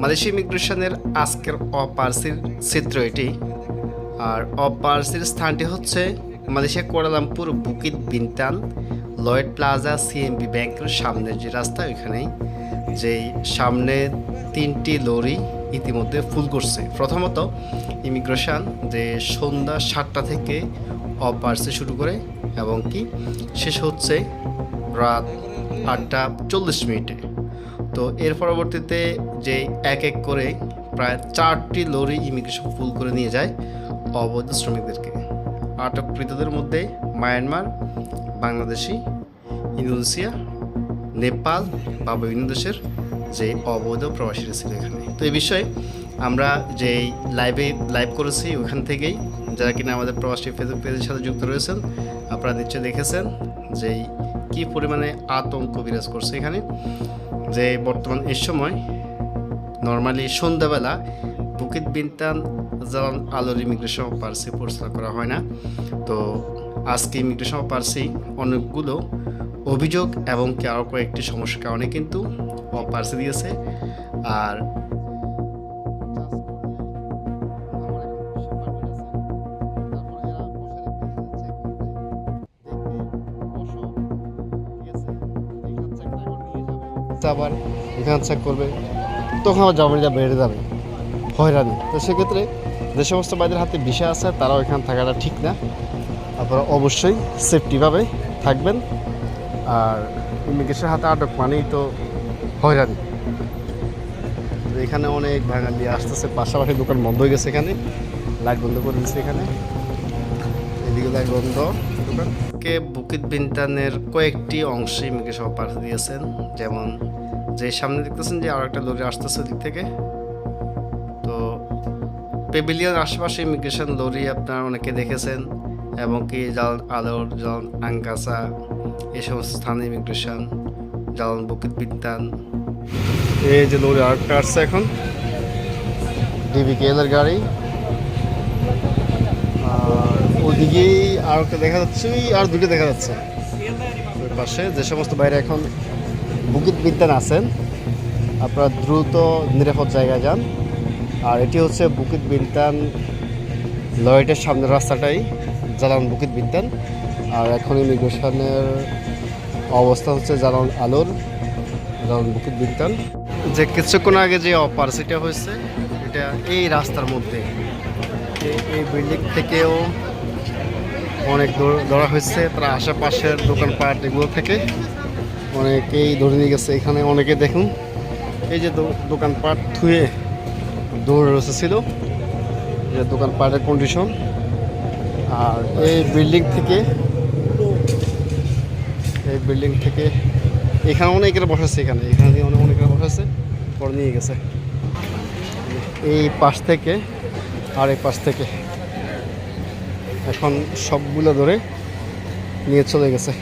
Malaysia ইমিগ্রেশনের আজকের অপার্সির চিত্র এটি। আর অপার্সির স্থানটি হচ্ছে Malaysia Kuala Lumpur, Bukit Bintang Lloyd Plaza, CMB ব্যাংকের সামনের যে রাস্তা ওইখানেই, যেই সামনে তিনটি লরি ইতিমধ্যে ফুল করছে। প্রথমত ইমিগ্রেশন, যে সন্ধ্যা সাতটা থেকে অপার্সে শুরু করে, এবং কি শেষ হচ্ছে রাত আটটা চল্লিশ মিনিটে। তো এর পরবর্তীতে যে এক এক করে প্রায় চারটি লরি ইমিগ্রেশন ফুল করে নিয়ে যায় অবৈধ শ্রমিকদেরকে। আটককৃতদের মধ্যে মায়ানমার, বাংলাদেশি, ইন্দোনেশিয়া, নেপাল বা বিভিন্ন দেশের যে অবৈধ প্রবাসীরা ছিল এখানে। তো এই বিষয়ে আমরা যে লাইভে লাইভ করেছি, ওখান থেকেই যারা কিনা আমাদের প্রবাসী ফেসবুক পেজের সাথে যুক্ত রয়েছেন, আপনারা নিশ্চয়ই দেখেছেন যে কি পরিমাণে আতঙ্ক বিরাজ করছে এখানে। যে বর্তমান এই সময় নর্মালি সন্ধ্যাবেলা বুকিত বিনতান যেমন আলোর ইমিগ্রেশন পার্সি পরিচালনা করা হয় না। তো আজকে ইমিগ্রেশন পার্সি অনেকগুলো অভিযোগ এবং কি আরও কয়েকটি সমস্যার কারণে কিন্তু পার্সি দিয়েছে। আর আবার এখানে চেক করবে। তখন আবার জামানিটা বেড়ে যাবে। হয়রানি। তো সেক্ষেত্রে যে সমস্ত বাইদের হাতে বিষয় আছে, তারাও এখানে থাকাটা ঠিক না। আপনারা অবশ্যই সেফটিভাবে থাকবেন। আর ইমিগ্রেশন হাতে আটক মানেই তো হয়রানি। এখানে অনেক বাঙালি আসতেছে, পাশাপাশি দোকান বন্ধ হয়ে গেছে এখানে। লাইট বন্ধ করে দিচ্ছে এখানে। এদিকে লাইট বন্ধ। দোকান বুকিত বিনতানের কয়েকটি অংশে ইমিগ্রেশন পার দিয়েছেন। যেমন যে সামনে দেখতেছেন যে আর একটা লরি আসতেছে দিক থেকে। তো পেভিলিয়ন আশেপাশে ইমিগ্রেশন লরি আপনার অনেকে দেখেছেন, এবং কি জাল আলোর, জল আঙ্কাসা এই সমস্ত স্থানে ইমিগ্রেশন। জালান বুকিত বিদ্যান। এই যে লরি আরেকটা আসছে এখন। ডিবিকেএল এর গাড়ি। আর ওদিকেই আর একটা দেখা যাচ্ছে ওই আর দুটো দেখা যাচ্ছে। ওই পাশে যে সমস্ত বাইরে এখন বুকিত বিদ্যান আছেন আপনারা দ্রুত নিরাপদ জায়গায় যান। আর এটি হচ্ছে বুকিত বিদ্যান লয়েটের সামনের রাস্তাটাই জালান বুকিত বিদ্যান। আর এখন ইমিগ্রেশনের অবস্থা হচ্ছে জালান আলোর জালান বুকিত বিদ্যান যে কিছুক্ষণ আগে যে অপার সেটা হয়েছে, এটা এই রাস্তার মধ্যে। এই- বিল্ডিং থেকেও অনেক ধরা হয়েছে তারা আশেপাশের দোকানপাট এগুলো থেকে। অনেকেই ধরে নিয়ে গেছে, এখানে অনেকে দেখুন, এই যে দোকানপাট থুয়ে দৌড়ে ছিল যে দোকানপাটের কন্ডিশন আর এই বিল্ডিং থেকে এই বিল্ডিং থেকে। এখানে অনেকের বসাচ্ছে এখানে। এখানে অনেক অনেকের বসাচ্ছে পরে নিয়ে গেছে। এই পাশ থেকে আর এই পাশ থেকে। এখন সবগুলো ধরে নিয়ে চলে গেছে।